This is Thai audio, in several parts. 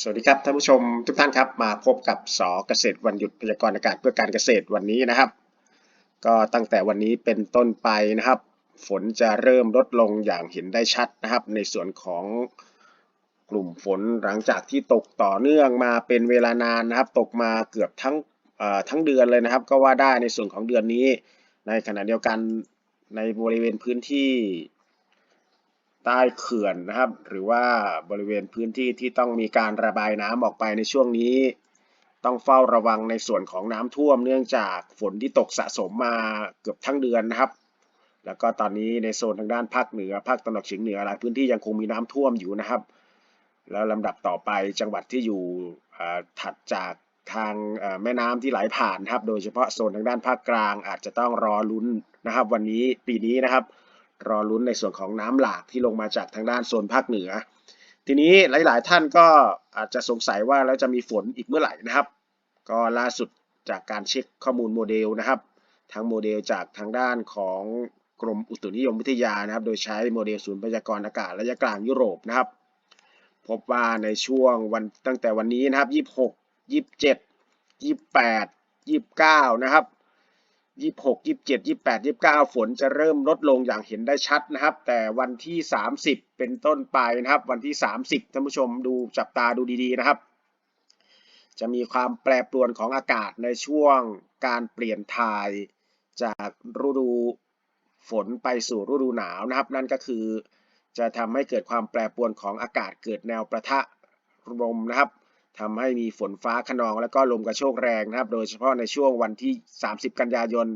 สวัสดีครับท่านผู้ชมทุกท่านครับมาพบกับสเกษตรวันหยุดพยากรณ์อากาศเพื่อการเกษตรวันนี้นะครับ ก็ตั้งแต่วันนี้เป็นต้นไปนะครับ ฝนจะเริ่มลดลงอย่างเห็นได้ชัดนะครับ ในส่วนของกลุ่มฝนหลังจากที่ตกต่อเนื่องมาเป็นเวลานานนะครับ ตกมาเกือบทั้งทั้งเดือนเลยนะครับ ก็ว่าได้ในส่วนของเดือนนี้ ในขณะเดียวกันในบริเวณพื้นที่ ใต้เขื่อนนะครับ หรือว่าบริเวณพื้นที่ที่ต้องมีการระบายน้ำออกไปในช่วงนี้ ต้องเฝ้าระวังในส่วนของน้ำท่วมเนื่องจากฝนที่ตกสะสมมาเกือบทั้งเดือนนะครับ แล้วก็ตอนนี้ในโซนทางด้านภาคเหนือภาคตะวันออกเฉียงเหนือหลายพื้นที่ยังคงมีน้ำท่วมอยู่นะครับ แล้วลำดับต่อไปจังหวัดที่อยู่ถัดจากทางแม่น้ำที่ไหลผ่านนครับ โดยเฉพาะโซนทางด้านภาคกลางอาจจะต้องรอลุ้นนะครับ วันนี้ปีนี้นะครับ รอลุ้นในส่วนของน้ำหลากที่ลงมาจากทางด้านโซนภาคเหนือ ทีนี้หลาย ๆ ท่านก็อาจจะสงสัยว่าแล้วจะมีฝนอีกเมื่อไหร่นะครับ ก็ล่าสุดจากการเช็คข้อมูลโมเดลนะครับทั้งโมเดลจากทางด้านของกรมอุตุนิยมวิทยานะครับ โดยใช้โมเดลศูนย์พยากรณ์อากาศระยะกลางยุโรปนะครับ พบว่าในช่วงวันตั้งแต่วันนี้นะครับ 26 27 28 29 นะครับ ยี่สิบหกยี่สิบเจ็ดยี่สิบแปดยี่สิบเก้าฝนจะเริ่มลดลงอย่างเห็นได้ชัดนะครับ แต่วันที่สามสิบเป็นต้นไปนะครับ วันที่สามสิบท่านผู้ชมดูจับตาดูดีๆนะครับ จะมีความแปรปรวนของอากาศในช่วงการเปลี่ยนถ่ายจากฤดูฝนไปสู่ฤดูหนาวนะครับ นั่นก็คือจะทำให้เกิดความแปรปรวนของอากาศเกิดแนวประทะลมนะครับ ทำให้มีฝนฟ้าขนองและก็ลมกระโชกแรงนะครับ โดยเฉพาะในช่วงวันที่ 30 กันยายน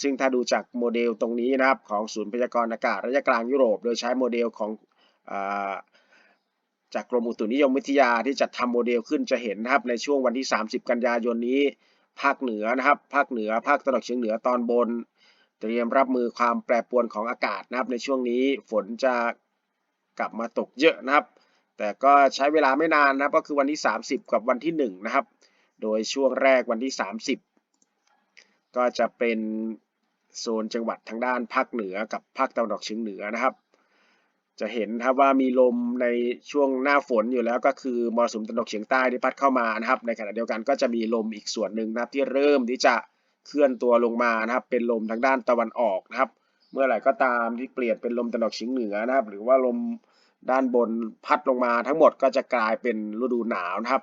ซึ่งถ้าดูจากโมเดลตรงนี้นะครับของศูนย์พยากรณ์อากาศระยะกลางยุโรป โดยใช้โมเดลของอจากกรมอุตุนิยมวิทยาที่จัดทำโมเดลขึ้นจะเห็นนะครับในช่วงวันที่ 30 กันยายนนี้ ภาคเหนือนะครับ ภาคเหนือภาคตะวันออกเฉียงเหนือตอนบน เตรียมรับมือความแปรปรวนของอากาศนะครับ ในช่วงนี้ฝนจะกลับมาตกเยอะนะครับ แต่ก็ใช้เวลาไม่นานนะครับก็คือวันที่ 30 กับวันที่ 1 นะครับ โดยช่วงแรกวันที่ 30 ก็จะเป็นโซนจังหวัดทางด้านภาคเหนือกับภาคตะวันออกเฉียงเหนือนะครับ จะเห็นครับว่ามีลมในช่วงหน้าฝนอยู่แล้วก็คือมรสุมตะวันออกเฉียงใต้ที่พัดเข้ามานะครับ ในขณะเดียวกันก็จะมีลมอีกส่วนหนึ่งนะครับที่เริ่มที่จะเคลื่อนตัวลงมานะครับ เป็นลมทางด้านตะวันออกนะครับ เมื่อไหร่ก็ตามที่เปลี่ยนเป็นลมตะวันออกเฉียงเหนือนะครับ หรือว่าลม ด้านบนพัดลงมาทั้งหมดก็จะกลายเป็นฤดูหนาวนะครับ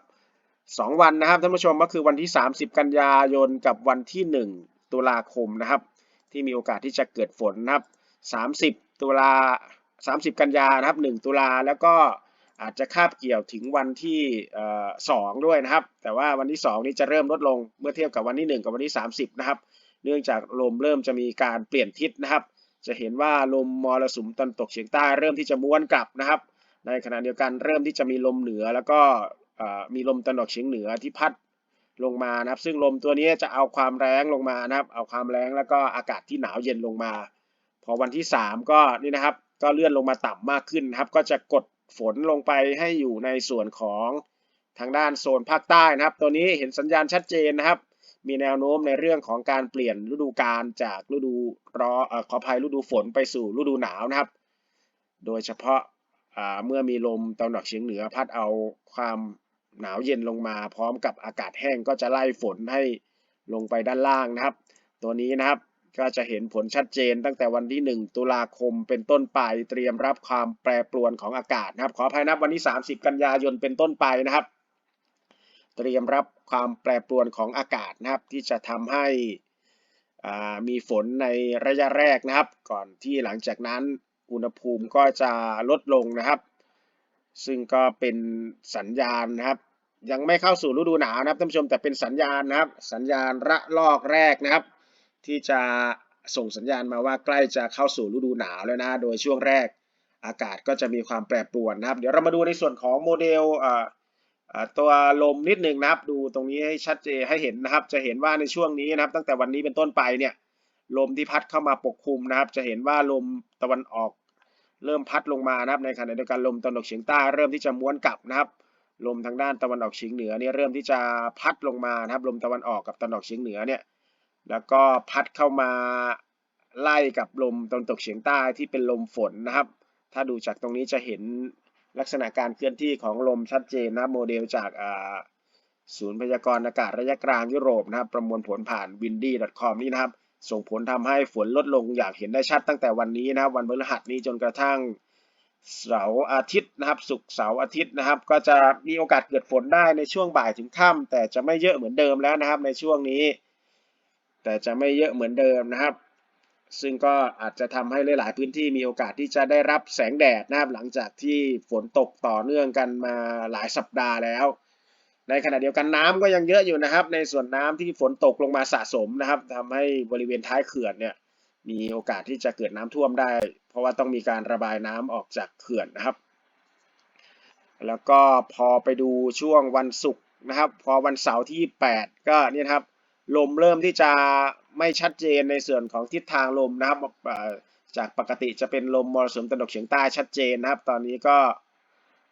สองวันนะครับท่านผู้ชมก็คือวันที่ 30 กันยายนกับวันที่ 1 ตุลาคมนะครับ ที่มีโอกาสที่จะเกิดฝนนะครับ 30 ตุลา 30 กันยานะครับ 1 ตุลาแล้วก็อาจจะคาบเกี่ยวถึงวันที่สองด้วยนะครับ แต่ว่าวันที่ 2 นี้จะเริ่มลดลงเมื่อเทียบกับวันที่ 1 กับวันที่ 30 นะครับ เนื่องจากลมเริ่มจะมีการเปลี่ยนทิศนะครับ จะเห็นว่าลมมรสุมตะวันตกเฉียงใต้เริ่มที่จะม้วนกลับนะครับ ในขณะเดียวกันเริ่มที่จะมีลมเหนือแล้วก็มีลมตะวันออกเฉียงเหนือที่พัดลงมานะครับ ซึ่งลมตัวนี้จะเอาความแรงลงมานะครับ เอาความแรงแล้วก็อากาศที่หนาวเย็นลงมา พอวันที่ 3 ก็นี่นะครับ ก็เลื่อนลงมาต่ำมากขึ้นนะครับ ก็จะกดฝนลงไปให้อยู่ในส่วนของทางด้านโซนภาคใต้นะครับ ตัวนี้เห็นสัญญาณชัดเจนนะครับ มีแนวโน้มในเรื่องของการเปลี่ยนฤดูกาลจากฤดูร้อนขออภัยฤดูฝนไปสู่ฤดูหนาวนะครับ โดยเฉพาะเมื่อมีลมตะวันออกเฉียงเหนือพัดเอาความหนาวเย็นลงมา พร้อมกับอากาศแห้งก็จะไล่ฝนให้ลงไปด้านล่างนะครับ ตัวนี้นะครับก็จะเห็นผลชัดเจนตั้งแต่วันที่ 1 ตุลาคมเป็นต้นไปเตรียมรับความแปรปรวนของอากาศนะครับ ขออภัยนับวันที่ 30 กันยายนเป็นต้นไปนะครับ เตรียมรับความแปรปรวนของอากาศนะครับ ที่จะทำให้มีฝนในระยะแรกนะครับ ก่อนที่หลังจากนั้นอุณหภูมิก็จะลดลงนะครับ ซึ่งก็เป็นสัญญาณนะครับ ยังไม่เข้าสู่ฤดูหนาวนะครับท่านผู้ชมแต่เป็นสัญญาณนะครับ สัญญาณระลอกแรกนะครับ ที่จะส่งสัญญาณมาว่าใกล้จะเข้าสู่ฤดูหนาวแล้วนะโดยช่วงแรกอากาศก็จะมีความแปรปรวนนะครับ เดี๋ยวเรามาดูในส่วนของโมเดล ตัวลมนิดหนึ่งนะครับ ดูตรงนี้ให้ชัดเจนให้เห็นนะครับ จะเห็นว่าในช่วงนี้นะครับ ตั้งแต่วันนี้เป็นต้นไปเนี่ยลมที่พัดเข้ามาปกคลุมนะครับ จะเห็นว่าลมตะวันออกเริ่มพัดลงมานะครับ ในขณะเดียวกันลมตะวันออกเฉียงใต้เริ่มที่จะม้วนกลับนะครับ ลมทางด้านตะวันออกเฉียงเหนือเนี่ยเริ่มที่จะพัดลงมานะครับ ลมตะวันออกกับตะวันออกเฉียงเหนือเนี่ย แล้วก็พัดเข้ามาไล่กับลมตะวันตกเฉียงใต้ที่เป็นลมฝนนะครับ ถ้าดูจากตรงนี้จะเห็น ลักษณะการเคลื่อนที่ของลมชัดเจนนะโมเดลจากศูนย์พยากรณ์อากาศระยะกลางยุโรปนะครับ ประมวลผลผ่าน windy.com นี่นะครับ ส่งผลทำให้ฝนลดลงอย่างเห็นได้ชัดตั้งแต่วันนี้นะครับวันพฤหัสนี้จนกระทั่งเสาร์อาทิตย์นะครับศุกร์เสาร์อาทิตย์นะครับ ก็จะมีโอกาสเกิดฝนได้ในช่วงบ่ายถึงค่ำแต่จะไม่เยอะเหมือนเดิมแล้วนะครับในช่วงนี้ แต่จะไม่เยอะเหมือนเดิมนะครับ ซึ่งก็อาจจะทำให้หลาย ๆ พื้นที่มีโอกาสที่จะได้รับแสงแดดนะครับหลังจากที่ฝนตกต่อเนื่องกันมาหลายสัปดาห์แล้ว ในขณะเดียวกันน้ำก็ยังเยอะอยู่นะครับ ในส่วนน้ำที่ฝนตกลงมาสะสมนะครับทำให้บริเวณท้ายเขื่อนเนี่ยมีโอกาสที่จะเกิดน้ำท่วมได้ เพราะว่าต้องมีการระบายน้ำออกจากเขื่อนนะครับ แล้วก็พอไปดูช่วงวันศุกร์นะครับ พอวันเสาร์ที่ 8 ก็เนี่ยครับลมเริ่มที่จะ ไม่ชัดเจนในส่วนของทิศทางลมนะครับจากปกติจะเป็นลมมรสุมตะวันตกเฉียงใต้ชัดเจนนะครับ ตอนนี้ก็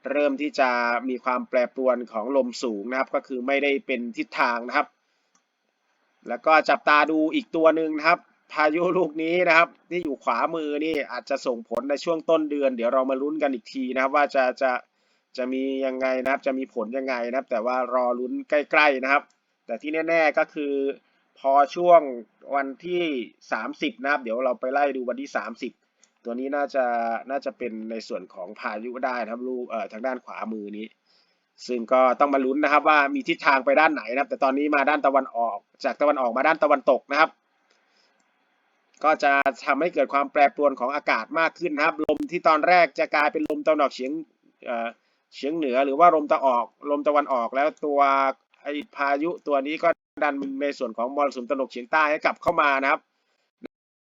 เริ่มที่จะมีความแปรปรวนของลมสูงนะครับ ก็คือไม่ได้เป็นทิศทางนะครับ แล้วก็จับตาดูอีกตัวหนึ่งนะครับ พายุลูกนี้นะครับ ที่อยู่ขวามือนี่อาจจะส่งผลในช่วงต้นเดือน เดี๋ยวเรามาลุ้นกันอีกทีนะครับ ว่าจะจะจะมียังไงนะครับ จะมีผลยังไงนะครับ แต่ว่ารอลุ้นใกล้ ๆนะครับ แต่ที่แน่ ๆก็คือ พอช่วงวันที่ 30 นะครับ เดี๋ยวเราไปไล่ดูวันที่ 30 ตัวนี้น่าจะน่าจะเป็นในส่วนของพายุได้นะครับลูกเอ่อทางด้านขวามือนี้ ซึ่งก็ต้องมาลุ้นนะครับว่ามีทิศทางไปด้านไหนนะครับ แต่ตอนนี้มาด้านตะวันออก จากตะวันออกมาด้านตะวันตกนะครับ ก็จะทำให้เกิดความแปรปรวนของอากาศมากขึ้นนะครับ ลมที่ตอนแรกจะกลายเป็นลมตะวันออกเฉียงเอ่อเฉียงเหนือหรือว่าลมตะออกลมตะวันออกแล้วตัวไอพายุตัวนี้ก็ ดันในส่วนของมรสุมตะวันตกเฉียงใต้ให้กลับเข้ามานะครับ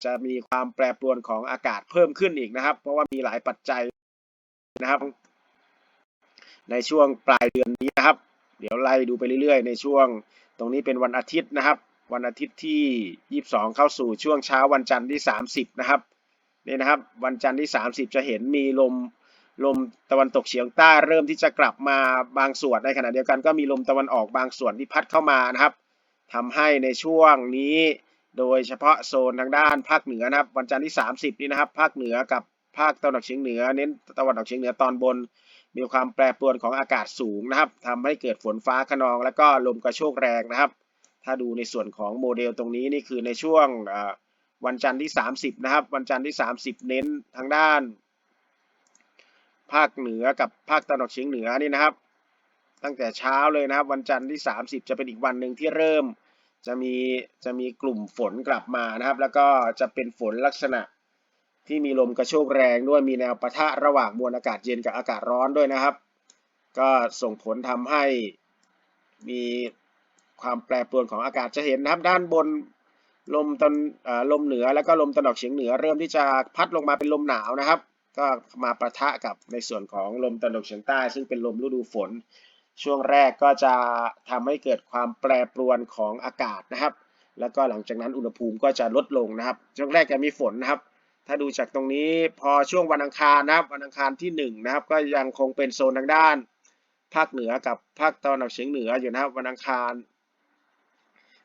จะมีความแปรปรวนของอากาศเพิ่มขึ้นอีกนะครับ เพราะว่ามีหลายปัจจัยนะครับ ในช่วงปลายเดือนนี้นะครับ เดี๋ยวไล่ดูไปเรื่อยๆ ในช่วงตรงนี้เป็นวันอาทิตย์นะครับ วันอาทิตย์ที่ 22 เข้าสู่ช่วงเช้าวันจันทร์ที่ 30 นะครับนี่นะครับ วันจันทร์ที่ 30 จะเห็นมีลม ลมตะวันตกเฉียงใต้เริ่มที่จะกลับมาบางส่วนในขณะเดียวกันก็มีลมตะวันออกบางส่วนที่พัดเข้ามานะครับทำให้ในช่วงนี้โดยเฉพาะโซนทางด้านภาคเหนือนะครับ วันจันทร์ที่ 30 นี้นะครับ ภาคเหนือกับภาคตะวันออกเฉียงเหนือ เน้นตะวันออกเฉียงเหนือตอนบน มีความแปรปรวนของอากาศสูงนะครับทำให้เกิดฝนฟ้าขนอง และก็ลมกระโชกแรงนะครับ ถ้าดูในส่วนของโมเดลตรงนี้นี่คือในช่วงวันจันทร์ที่ 30 นะครับ วันจันทร์ที่ 30 เน้นทางด้าน ภาคเหนือกับภาคตะวันออกเฉียงเหนือนี่นะครับ ตั้งแต่เช้าเลยนะครับ วันจันทร์ที่ 30 จะเป็นอีกวันหนึ่งที่เริ่ม จะมีจะมีกลุ่มฝนกลับมานะครับ แล้วก็จะเป็นฝนลักษณะที่มีลมกระโชกแรงด้วยมีแนวปะทะระหว่างมวลอากาศเย็นกับอากาศร้อนด้วยนะครับ ก็ส่งผลทำให้มีความแปรปรวนของอากาศจะเห็นนะครับด้านบนลมตอนลมเหนือแล้วก็ลมตะวันออกเฉียงเหนือ เริ่มที่จะพัดลงมาเป็นลมหนาวนะครับ ก็มาประทะกับในส่วนของลมตะวันออกเฉียงใต้ ซึ่งเป็นลมฤดูฝน ช่วงแรกก็จะทำให้เกิดความแปรปรวนของอากาศนะครับ แล้วก็หลังจากนั้นอุณหภูมิก็จะลดลงนะครับ ช่วงแรกจะมีฝนนะครับ ถ้าดูจากตรงนี้พอช่วงวันอังคารนะครับ วันอังคารที่หนึ่งนะครับ ก็ยังคงเป็นโซนทางด้าน ภาคเหนือกับภาคตะวันออกเฉียงเหนืออยู่นะครับ วันอังคาร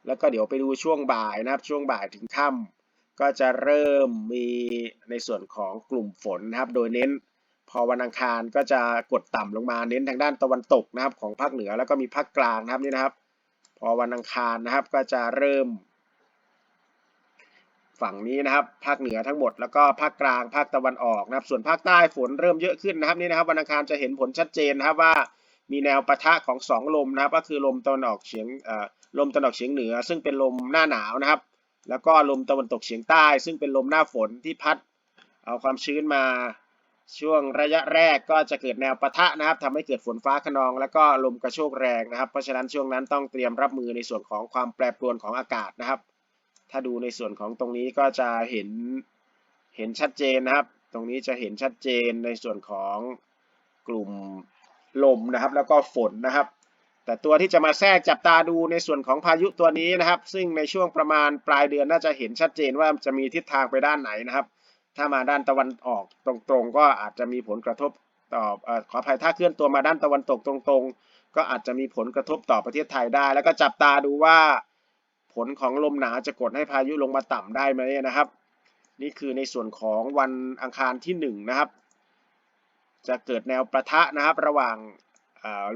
แล้วก็เดี๋ยวไปดูช่วงบ่ายนะครับ ช่วงบ่ายถึงค่ำ ก็จะเริ่มมีในส่วนของกลุ่มฝนนะครับ โดยเน้นพอวันอังคารก็จะกดต่ำลงมาเน้นทางด้านตะวันตกนะครับ ของภาคเหนือแล้วก็มีภาคกลางนะครับนี่นะครับ พอวันอังคารนะครับก็จะเริ่ม ฝั่งนี้นะครับ ภาคเหนือทั้งหมดแล้วก็ภาคกลางภาคตะวันออกนะครับ ส่วนภาคใต้ฝนเริ่มเยอะขึ้นนะครับนี่นะครับ วันอังคารจะเห็นผลชัดเจนนะครับว่ามีแนวปะทะของสองลมนะครับ ก็คือลมตะวันออกเฉียงอ่อลมตะวันออกเฉียงเหนือ ซึ่งเป็นลมหน้าหนาวนะครับ แล้วก็ลมตะวันตกเฉียงใต้ ซึ่งเป็นลมหน้าฝนที่พัดเอาความชื้นมาช่วงระยะแรกก็จะเกิดแนวปะทะนะครับทำให้เกิดฝนฟ้าขนอง แล้วก็ลมกระโชกแรงนะครับ เพราะฉะนั้นช่วงนั้นต้องเตรียมรับมือในส่วนของความแปรปรวนของอากาศนะครับ ถ้าดูในส่วนของตรงนี้ก็จะเห็นเห็นชัดเจนนะครับ ตรงนี้จะเห็นชัดเจนในส่วนของกลุ่มลมนะครับ แล้วก็ฝนนะครับ แต่ตัวที่จะมาแทรกจับตาดูในส่วนของพายุตัวนี้นะครับ ซึ่งในช่วงประมาณปลายเดือนน่าจะเห็นชัดเจนว่าจะมีทิศทางไปด้านไหนนะครับ ถ้ามาด้านตะวันออกตรงๆ ก็อาจจะมีผลกระทบต่ออขออภัยถ้าเคลื่อนตัวมาด้านตะวันตกตรงๆ ก็อาจจะมีผลกระทบต่อประเทศไทยได้ แล้วก็จับตาดูว่าผลของลมหนาวจะกดให้พายุลงมาต่ำได้ไหมนะครับ นี่คือในส่วนของวันอังคารที่หนึ่งนะครับจะเกิดแนวประทะนะครับระหว่าง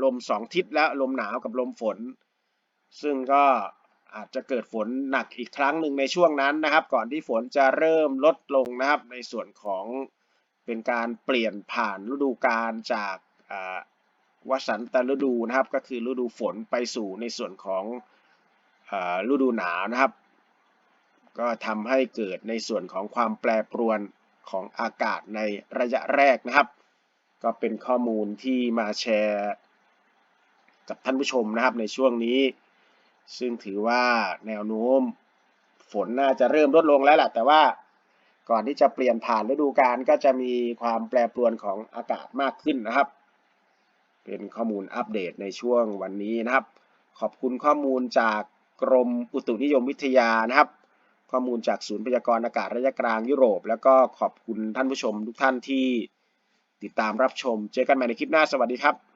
ลมสองทิศและลมหนาวกับลมฝน ซึ่งก็อาจจะเกิดฝนหนักอีกครั้งหนึ่งในช่วงนั้นนะครับ ก่อนที่ฝนจะเริ่มลดลงนะครับ ในส่วนของเป็นการเปลี่ยนผ่านฤดูกาลจากวสันตฤดูนะครับ ก็คือฤดูฝนไปสู่ในส่วนของฤดูหนาวนะครับ ก็ทำให้เกิดในส่วนของความแปรปรวนของอากาศในระยะแรกนะครับ ก็เป็นข้อมูลที่มาแชร์กับท่านผู้ชมนะครับในช่วงนี้ ซึ่งถือว่าแนวโน้มฝนน่าจะเริ่มลดลงแล้วแหละแต่ว่าก่อนที่จะเปลี่ยนผ่านฤดูกาลก็จะมีความแปรปรวนของอากาศมากขึ้นนะครับ เป็นข้อมูลอัปเดตในช่วงวันนี้นะครับ ขอบคุณข้อมูลจากกรมอุตุนิยมวิทยานะครับ ข้อมูลจากศูนย์พยากรณ์อากาศระยะกลางยุโรป แล้วก็ขอบคุณท่านผู้ชมทุกท่านที่ ติดตามรับชม เจอกันใหม่ในคลิปหน้าสวัสดีครับ